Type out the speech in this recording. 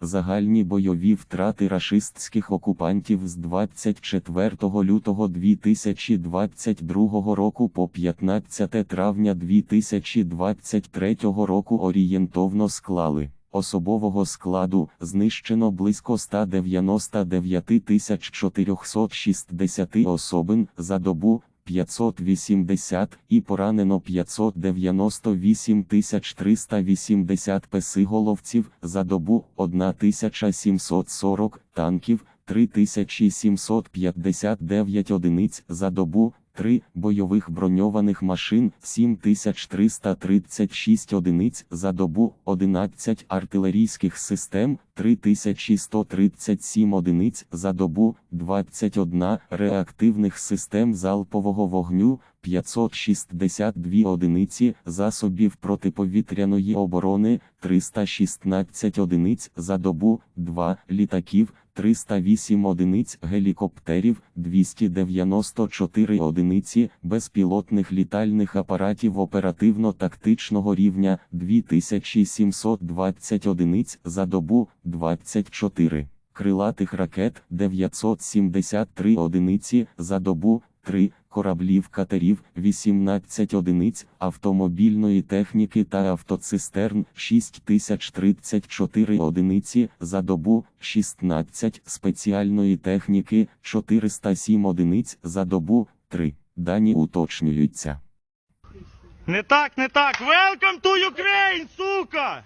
Загальні бойові втрати рашистських окупантів з 24 лютого 2022 року по 15 травня 2023 року орієнтовно склали. Особового складу знищено близько 199 460 особин за добу 580 і поранено 598 380 песиголовців за добу 1740 танків, 3759 одиниць за добу, 3 бойових броньованих машин, 7336 одиниць за добу, 11 артилерійських систем, 3137 одиниць за добу, 21 реактивних систем залпового вогню, 562 одиниці засобів протиповітряної оборони, 316 одиниць за добу, 2 літаків, 308 одиниць гелікоптерів, 294 одиниці безпілотних літальних апаратів оперативно-тактичного рівня, 2720 одиниць за добу, 24 крилатих ракет, 973 одиниці за добу, 3 кораблів катерів, 18 одиниць автомобільної техніки та автоцистерн, 6034 одиниці за добу, 16 спеціальної техніки, 407 одиниць за добу, 3. Дані уточнюються. Не так, не так. Welcome to Ukraine, сука!